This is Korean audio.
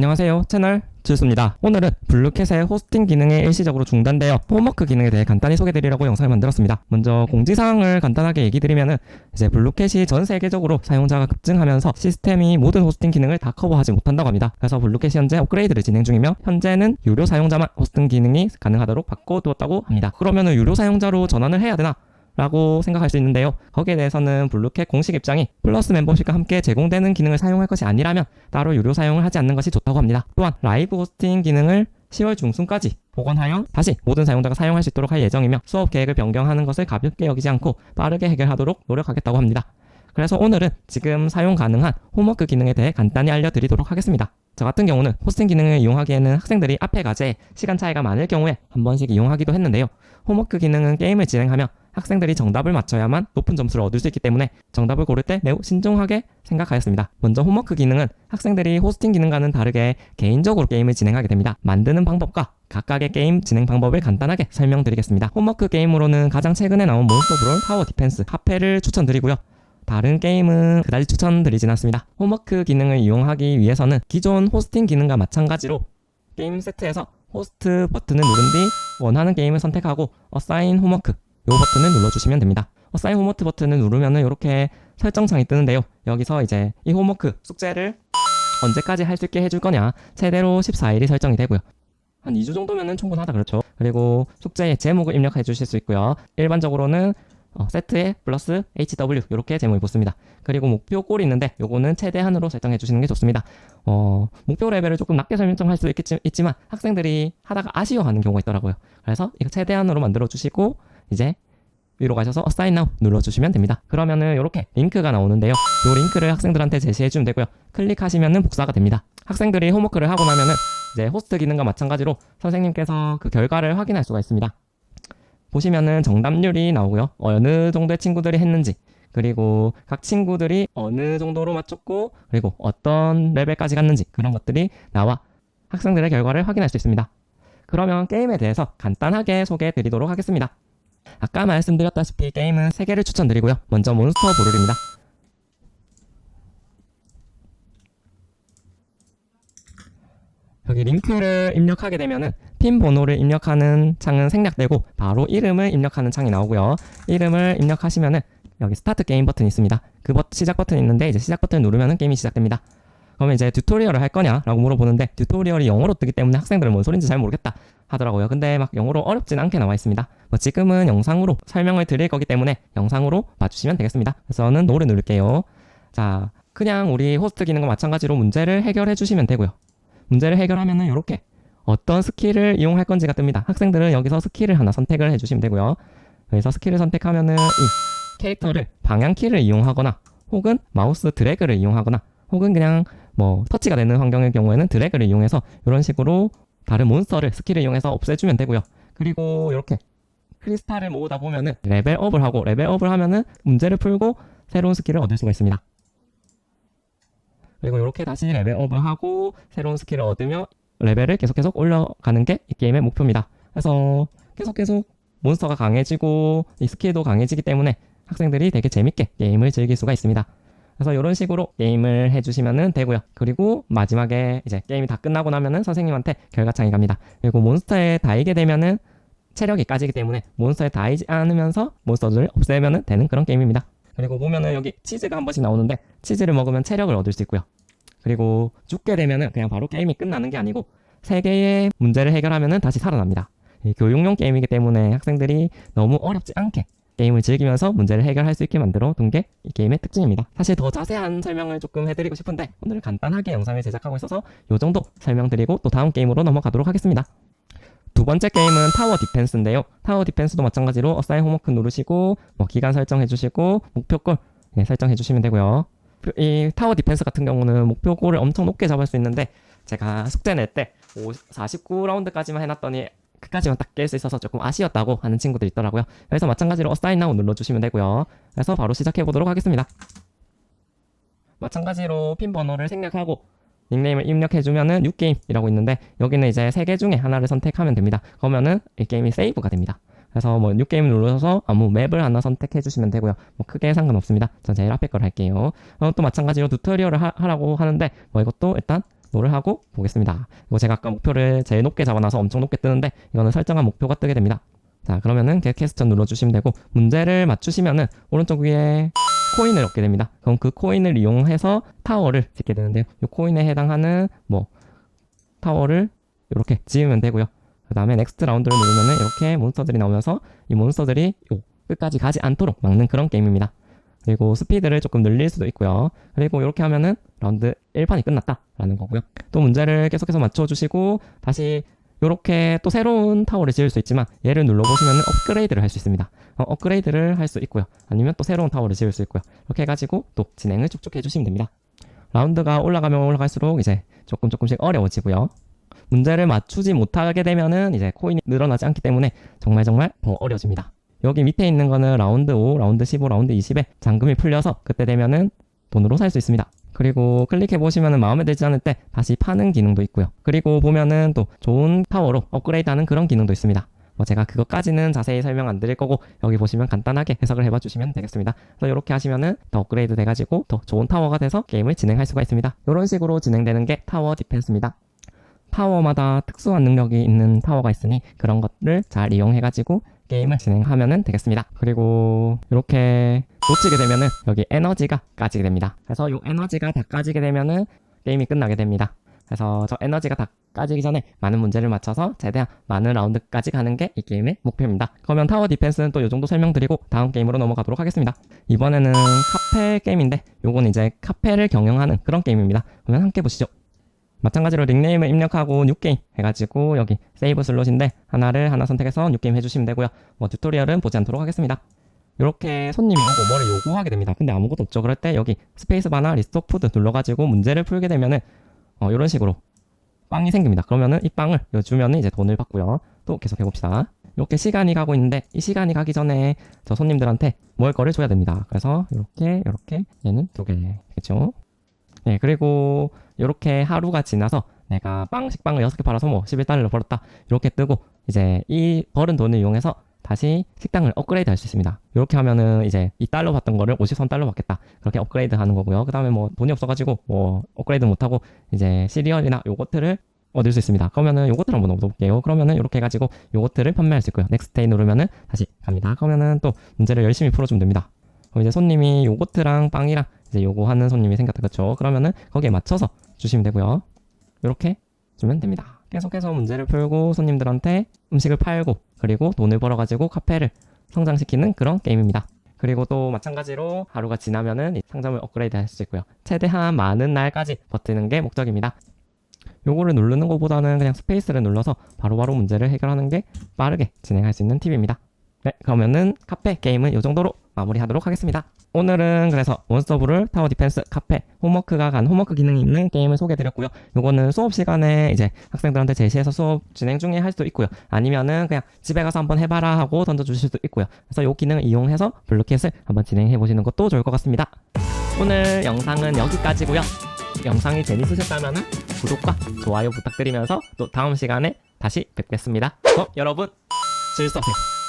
안녕하세요. 채널 주수입니다. 오늘은 블루캣의 호스팅 기능이 일시적으로 중단되어 홈워크 기능에 대해 간단히 소개드리려고 영상을 만들었습니다. 먼저 공지사항을 간단하게 얘기 드리면은 이제 블루캣이 전 세계적으로 사용자가 급증하면서 시스템이 모든 호스팅 기능을 다 커버하지 못한다고 합니다. 그래서 블루캣이 현재 업그레이드를 진행 중이며 현재는 유료 사용자만 호스팅 기능이 가능하도록 바꿔두었다고 합니다. 그러면은 유료 사용자로 전환을 해야 되나? 라고 생각할 수 있는데요. 거기에 대해서는 블루캣 공식 입장이 플러스 멤버십과 함께 제공되는 기능을 사용할 것이 아니라면 따로 유료 사용을 하지 않는 것이 좋다고 합니다. 또한 라이브 호스팅 기능을 10월 중순까지 복원하여 다시 모든 사용자가 사용할 수 있도록 할 예정이며 수업 계획을 변경하는 것을 가볍게 여기지 않고 빠르게 해결하도록 노력하겠다고 합니다. 그래서 오늘은 지금 사용 가능한 홈워크 기능에 대해 간단히 알려드리도록 하겠습니다. 저 같은 경우는 호스팅 기능을 이용하기에는 학생들이 앞에 과제에 시간 차이가 많을 경우에 한 번씩 이용하기도 했는데요. 홈워크 기능은 게임을 진행하며 학생들이 정답을 맞춰야만 높은 점수를 얻을 수 있기 때문에 정답을 고를 때 매우 신중하게 생각하였습니다. 먼저 홈워크 기능은 학생들이 호스팅 기능과는 다르게 개인적으로 게임을 진행하게 됩니다. 만드는 방법과 각각의 게임 진행 방법을 간단하게 설명드리겠습니다. 홈워크 게임으로는 가장 최근에 나온 몬스터 브롤 타워 디펜스 하페를 추천드리고요. 다른 게임은 그다지 추천드리진 않습니다. 홈워크 기능을 이용하기 위해서는 기존 호스팅 기능과 마찬가지로 게임 세트에서 호스트 버튼을 누른 뒤 원하는 게임을 선택하고 어사인 홈워크 요 버튼을 눌러주시면 됩니다. 어사인 홈워크 버튼을 누르면 이렇게 설정창이 뜨는데요. 여기서 이제 이 홈워크 숙제를 언제까지 할 수 있게 해줄 거냐 최대로 14일이 설정이 되고요. 한 2주 정도면 충분하다 그렇죠. 그리고 숙제의 제목을 입력해 주실 수 있고요. 일반적으로는 어, 세트에 플러스 HW 이렇게 제목이 붙습니다. 그리고 목표 골이 있는데 요거는 최대한으로 설정해 주시는 게 좋습니다. 어, 목표 레벨을 조금 낮게 설정할 수 있겠지, 있지만 학생들이 하다가 아쉬워하는 경우가 있더라고요. 그래서 이거 최대한으로 만들어 주시고 이제 위로 가셔서 Assign Now 눌러주시면 됩니다. 그러면은 이렇게 링크가 나오는데요. 이 링크를 학생들한테 제시해주면 되고요. 클릭하시면은 복사가 됩니다. 학생들이 홈워크를 하고 나면은 이제 호스트 기능과 마찬가지로 선생님께서 그 결과를 확인할 수가 있습니다. 보시면은 정답률이 나오고요. 어느 정도의 친구들이 했는지, 그리고 각 친구들이 어느 정도로 맞췄고, 그리고 어떤 레벨까지 갔는지 그런 것들이 나와 학생들의 결과를 확인할 수 있습니다. 그러면 게임에 대해서 간단하게 소개해 드리도록 하겠습니다. 아까 말씀드렸다시피 게임은 3개를 추천드리고요. 먼저 몬스터 브롤입니다. 여기 링크를 입력하게 되면은 핀 번호를 입력하는 창은 생략되고 바로 이름을 입력하는 창이 나오고요. 이름을 입력하시면은 여기 스타트 게임 버튼이 있습니다. 그 버튼, 시작 버튼이 있는데 이제 시작 버튼을 누르면은 게임이 시작됩니다. 그러면 이제 튜토리얼을 할 거냐라고 물어보는데 튜토리얼이 영어로 뜨기 때문에 학생들은 뭔 소린지 잘 모르겠다 하더라고요. 근데 막 영어로 어렵진 않게 나와 있습니다. 뭐 지금은 영상으로 설명을 드릴 거기 때문에 영상으로 봐주시면 되겠습니다. 그래서 저는 노래 누를게요. 자, 그냥 우리 호스트 기능과 마찬가지로 문제를 해결해 주시면 되고요. 문제를 해결하면은 이렇게 어떤 스킬을 이용할 건지가 뜹니다. 학생들은 여기서 스킬을 하나 선택을 해주시면 되고요. 여기서 스킬을 선택하면은 이 캐릭터를 방향키를 이용하거나 혹은 마우스 드래그를 이용하거나 혹은 그냥 뭐 터치가 되는 환경의 경우에는 드래그를 이용해서 이런 식으로 다른 몬스터를 스킬을 이용해서 없애주면 되고요. 그리고 이렇게 크리스탈을 모으다 보면은 레벨업을 하고 레벨업을 하면은 문제를 풀고 새로운 스킬을 얻을 수가 있습니다. 그리고 이렇게 다시 레벨업을 하고 새로운 스킬을 얻으며 레벨을 계속 계속 올려가는 게 이 게임의 목표입니다. 그래서 계속 계속 몬스터가 강해지고 이 스킬도 강해지기 때문에 학생들이 되게 재밌게 게임을 즐길 수가 있습니다. 그래서 이런 식으로 게임을 해주시면 되고요. 그리고 마지막에 이제 게임이 다 끝나고 나면은 선생님한테 결과창이 갑니다. 그리고 몬스터에 닿이게 되면은 체력이 까지기 때문에 몬스터에 닿이지 않으면서 몬스터들을 없애면 되는 그런 게임입니다. 그리고 보면은 여기 치즈가 한 번씩 나오는데 치즈를 먹으면 체력을 얻을 수 있고요. 그리고 죽게 되면은 그냥 바로 게임이 끝나는 게 아니고 세 개의 문제를 해결하면은 다시 살아납니다. 이 교육용 게임이기 때문에 학생들이 너무 어렵지 않게 게임을 즐기면서 문제를 해결할 수 있게 만들어 둔 게 이 게임의 특징입니다. 사실 더 자세한 설명을 조금 해드리고 싶은데 오늘 간단하게 영상을 제작하고 있어서 이 정도 설명드리고 또 다음 게임으로 넘어가도록 하겠습니다. 두 번째 게임은 타워 디펜스인데요. 타워 디펜스도 마찬가지로 어사인 홈워크 누르시고 뭐 기간 설정해 주시고 목표골 네, 설정해 주시면 되고요. 이 타워 디펜스 같은 경우는 목표골을 엄청 높게 잡을 수 있는데 제가 숙제 낼 때 49라운드까지만 해놨더니 끝까지만 딱 깰 수 있어서 조금 아쉬웠다고 하는 친구들 있더라고요. 그래서 마찬가지로 어사인 나우 눌러주시면 되고요. 그래서 바로 시작해 보도록 하겠습니다. 마찬가지로 핀 번호를 생략하고 닉네임을 입력해주면은 6게임이라고 있는데 여기는 이제 3개 중에 하나를 선택하면 됩니다. 그러면은 이 게임이 세이브가 됩니다. 그래서 뭐 6게임을 눌러서 아무 맵을 하나 선택해 주시면 되고요. 뭐 크게 상관없습니다. 전 제일 앞에 걸 할게요. 어, 또 마찬가지로 튜토리얼을 하, 라고 하는데 뭐 이것도 일단 노를 하고 보겠습니다. 이거 제가 아까 목표를 제일 높게 잡아놔서 엄청 높게 뜨는데 이거는 설정한 목표가 뜨게 됩니다. 자 그러면은 get 퀘스천 눌러주시면 되고 문제를 맞추시면은 오른쪽 위에 코인을 얻게 됩니다. 그럼 그 코인을 이용해서 타워를 짓게 되는데요. 이 코인에 해당하는 뭐 타워를 이렇게 지으면 되고요. 그 다음에 넥스트 라운드를 누르면은 이렇게 몬스터들이 나오면서 이 몬스터들이 요 끝까지 가지 않도록 막는 그런 게임입니다. 그리고 스피드를 조금 늘릴 수도 있고요. 그리고 이렇게 하면은 라운드 1판이 끝났다라는 거고요. 또 문제를 계속해서 맞춰주시고 다시 이렇게 또 새로운 타워를 지을 수 있지만 얘를 눌러보시면 업그레이드를 할 수 있습니다. 어, 업그레이드를 할 수 있고요. 아니면 또 새로운 타워를 지을 수 있고요. 이렇게 해가지고 또 진행을 쭉쭉 해주시면 됩니다. 라운드가 올라가면 올라갈수록 이제 조금 조금씩 어려워지고요. 문제를 맞추지 못하게 되면은 이제 코인이 늘어나지 않기 때문에 정말 정말 더 어려워집니다. 여기 밑에 있는 거는 라운드 5, 라운드 15, 라운드 20에 잔금이 풀려서 그때 되면은 돈으로 살 수 있습니다. 그리고 클릭해 보시면은 마음에 들지 않을 때 다시 파는 기능도 있고요. 그리고 보면은 또 좋은 타워로 업그레이드하는 그런 기능도 있습니다. 뭐 제가 그것까지는 자세히 설명 안 드릴 거고 여기 보시면 간단하게 해석을 해봐 주시면 되겠습니다. 그래서 이렇게 하시면은 더 업그레이드 돼가지고 더 좋은 타워가 돼서 게임을 진행할 수가 있습니다. 이런 식으로 진행되는 게 타워 디펜스입니다. 타워마다 특수한 능력이 있는 타워가 있으니 그런 것을 잘 이용해가지고 게임을 진행하면 되겠습니다. 그리고 이렇게 놓치게 되면은 여기 에너지가 까지게 됩니다. 그래서 이 에너지가 다 까지게 되면은 게임이 끝나게 됩니다. 그래서 저 에너지가 다 까지기 전에 많은 문제를 맞춰서 최대한 많은 라운드까지 가는 게 이 게임의 목표입니다. 그러면 타워 디펜스는 또 이 정도 설명드리고 다음 게임으로 넘어가도록 하겠습니다. 이번에는 카페 게임인데 요건 이제 카페를 경영하는 그런 게임입니다. 그러면 함께 보시죠. 마찬가지로 닉네임을 입력하고 뉴게임 해가지고 여기 세이브 슬롯인데 하나를 하나 선택해서 뉴게임 해주시면 되고요. 뭐 튜토리얼은 보지 않도록 하겠습니다. 이렇게 손님이 뭐를 요구하게 됩니다. 근데 아무것도 없죠. 그럴 때 여기 스페이스바나 리스트 푸드 눌러가지고 문제를 풀게 되면은 어, 이런 식으로 빵이 생깁니다. 그러면은 이 빵을 주면은 이제 돈을 받고요. 또 계속 해봅시다. 이렇게 시간이 가고 있는데 이 시간이 가기 전에 저 손님들한테 먹을 거를 줘야 됩니다. 그래서 이렇게 이렇게 얘는 두 개, 그렇죠? 네, 그리고 이렇게 하루가 지나서 내가 빵 식빵을 6개 팔아서 뭐 11달러를 벌었다. 이렇게 뜨고 이제 이 벌은 돈을 이용해서 다시 식당을 업그레이드 할 수 있습니다. 이렇게 하면은 이제 2달러 받던 거를 53달러 받겠다. 그렇게 업그레이드 하는 거고요. 그 다음에 뭐 돈이 없어가지고 뭐 업그레이드 못하고 이제 시리얼이나 요거트를 얻을 수 있습니다. 그러면은 요거트를 한번 얻어볼게요. 그러면은 이렇게 해가지고 요거트를 판매할 수 있고요. 넥스테이 누르면은 다시 갑니다. 그러면은 또 문제를 열심히 풀어주면 됩니다. 그럼 이제 손님이 요거트랑 빵이랑 이제 요거 하는 손님이 생겼다. 그쵸? 그러면은 거기에 맞춰서 주시면 되고요. 이렇게 주면 됩니다. 계속해서 문제를 풀고 손님들한테 음식을 팔고 그리고 돈을 벌어가지고 카페를 성장시키는 그런 게임입니다. 그리고 또 마찬가지로 하루가 지나면은 이 상점을 업그레이드 할 수 있고요. 최대한 많은 날까지 버티는 게 목적입니다. 요거를 누르는 것보다는 그냥 스페이스를 눌러서 바로바로 문제를 해결하는 게 빠르게 진행할 수 있는 팁입니다. 네, 그러면은 카페 게임은 이 정도로 마무리하도록 하겠습니다. 오늘은 그래서 몬스터브를 타워 디펜스 카페 홈워크가 간 홈워크 기능이 있는 게임을 소개해드렸고요. 요거는 수업 시간에 이제 학생들한테 제시해서 수업 진행 중에 할 수도 있고요. 아니면은 그냥 집에 가서 한번 해봐라 하고 던져주실 수도 있고요. 그래서 요 기능을 이용해서 블루캣을 한번 진행해 보시는 것도 좋을 것 같습니다. 오늘 영상은 여기까지고요. 영상이 재밌으셨다면 구독과 좋아요 부탁드리면서 또 다음 시간에 다시 뵙겠습니다. 그럼 여러분 즐거세요.